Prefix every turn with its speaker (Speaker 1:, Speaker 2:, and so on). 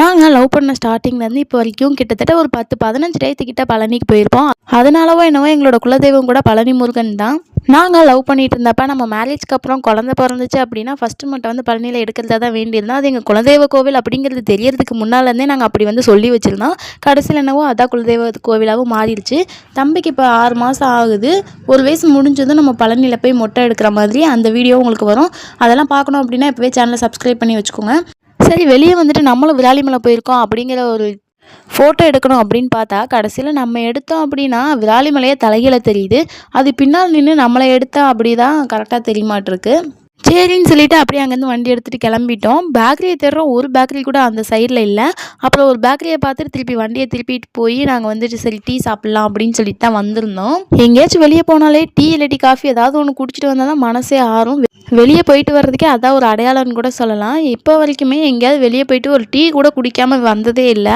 Speaker 1: நாங்கள் லவ் பண்ண ஸ்டார்டிங்லேருந்து இப்போ வரைக்கும் கிட்டத்தட்ட ஒரு பத்து பதினஞ்சு டயத்துக்கிட்ட பழனிக்கு போயிருப்போம். அதனாலவோ என்னவோ எங்களோட குலதெய்வம் கூட பழனி முருகன் தான். நாங்கள் லவ் பண்ணிட்டு இருந்தப்ப நம்ம மேரேஜ்க்கு அப்புறம் குழந்தை பிறந்துச்சு அப்படின்னா ஃபஸ்ட்டு மட்டும் வந்து பழனியில் எடுக்கிறதா தான் வேண்டியிருந்தோம் அது எங்கள் குலதெய்வ கோவில் அப்படிங்கிறது தெரியறதுக்கு முன்னாலேருந்தே நாங்கள் அப்படி வந்து சொல்லி வச்சுருந்தோம். கடைசியில் என்னவோ அதான் குலதெய்வ கோவிலாகவும் மாறிடுச்சு. தம்பிக்கு இப்போ ஆறு மாதம் ஆகுது. ஒரு வயசு முடிஞ்சதும் நம்ம பழனியில் போய் மொட்டை எடுக்கிற மாதிரி அந்த வீடியோ உங்களுக்கு வரும். அதெல்லாம் பார்க்கணும் அப்படின்னா இப்போவே சேனலை சப்ஸ்கிரைப் பண்ணி வச்சுக்கோங்க. சரி வெளியே வந்துட்டு நம்மளும் விராலிமலை போயிருக்கோம் அப்படிங்கிற ஒரு ஃபோட்டோ எடுக்கணும் அப்படின்னு பார்த்தா கடைசியில் நம்ம எடுத்தோம் அப்படின்னா விராலி மலையே தலைகீழ தெரியுது. அது பின்னால் நின்று நம்மளை எடுத்தா அப்படி தான் கரெக்டாக தெரியமாட்டிருக்கு. சரின்னு சொல்லிட்டு அப்படியே அங்கேருந்து வண்டி எடுத்துகிட்டு கிளம்பிட்டோம். பேக்கரியை தேடுறோம். ஒரு பேக்கரி கூட அந்த சைடில் இல்லை. அப்புறம் ஒரு பேக்கரியை பார்த்துட்டு திருப்பி வண்டியை திருப்பிட்டு போய் நாங்கள் வந்துட்டு சரி டீ சாப்பிட்லாம் அப்படின்னு சொல்லிட்டு தான் வந்திருந்தோம். எங்கேயாச்சும் வெளியே போனாலே டீ இல்லாட்டி காஃபி ஏதாவது ஒன்று குடிச்சிட்டு வந்தால் தான் மனசே ஆறும். வெளியே போயிட்டு வர்றதுக்கே அதான் ஒரு அடையாளம்னு கூட சொல்லலாம். இப்போ வரைக்குமே எங்கேயாவது வெளியே போயிட்டு ஒரு டீ கூட குடிக்காமல் வந்ததே இல்லை.